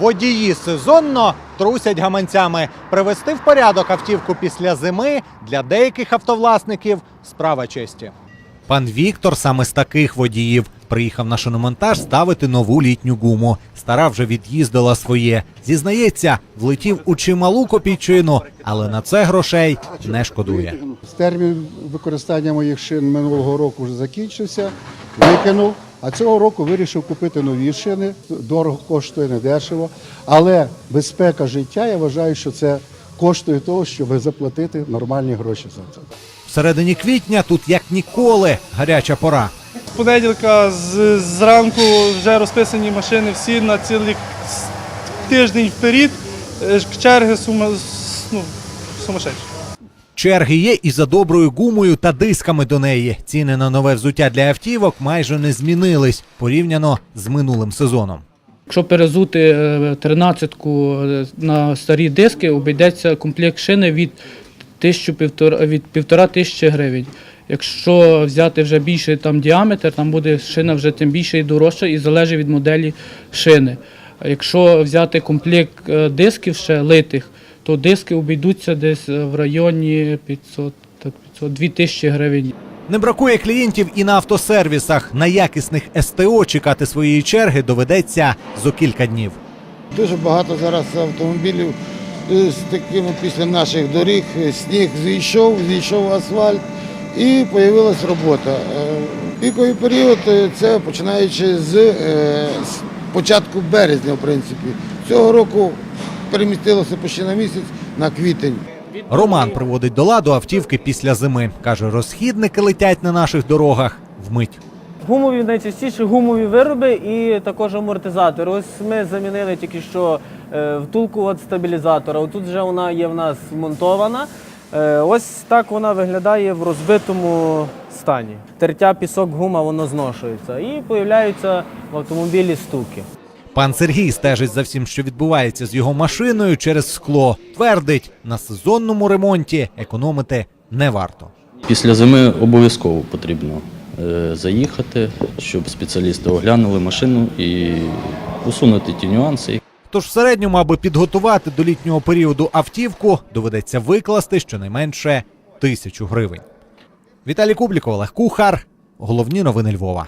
Водії сезонно трусять гаманцями. Привести в порядок автівку після зими для деяких автовласників справа честі. Пан Віктор саме з таких водіїв приїхав на шиномонтаж ставити нову літню гуму. Стара вже від'їздила своє. Зізнається, влетів у чималу копійчину, але на це грошей не шкодує. Термін використання моїх шин минулого року вже закінчився, викинув. А цього року вирішив купити нові шини. Дорого коштує, недешево. Але безпека життя, я вважаю, що це коштує того, щоб заплатити нормальні гроші за це. В середині квітня тут як ніколи гаряча пора. З понеділка з, зранку вже розписані машини всі на цілий тиждень вперед. Е, Черги сума, ну, сумасшедші. Черги є і за доброю гумою та дисками до неї. Ціни на нове взуття для автівок майже не змінились порівняно з минулим сезоном. Якщо перезути е, тринадцятку е, на старі диски, обійдеться комплект шини від тисячу півтора від півтора тисячі гривень. Якщо взяти вже більший там діаметр, там буде шина вже тим більше і дорожча, і залежить від моделі шини. Якщо взяти комплект е, дисків ще литих, то диски обійдуться десь е, в районі 500, так, 500 2000 гривень. Не бракує клієнтів і на автосервісах. На якісних СТО чекати своєї черги доведеться зо кілька днів. Дуже багато зараз автомобілів е, з такими після наших доріг. е, Сніг зійшов, зійшов асфальт і з'явилася робота. Піковий період це починаючи з, з початку березня, в принципі. Цього року перемістилося почти на місяць на квітень. Роман приводить до ладу автівки після зими. Каже, розхідники летять на наших дорогах вмить. Гумові найчастіше гумові вироби і також амортизатори. Ось ми замінили тільки що е, втулку від стабілізатора. Тут вже вона є в нас вмонтована. Е, Ось так вона виглядає в розбитому стані. Тертя, пісок, гума, воно зношується. І появляються в автомобілі стуки. Пан Сергій стежить за всім, що відбувається з його машиною через скло. Твердить, на сезонному ремонті економити не варто. Після зими обов'язково потрібно е, заїхати, щоб спеціалісти оглянули машину і усунути ті нюанси, Тож в середньому, аби підготувати до літнього періоду автівку, доведеться викласти щонайменше тисячу гривень. Віталій Кубліков, Олег Кухар. Головні новини Львова.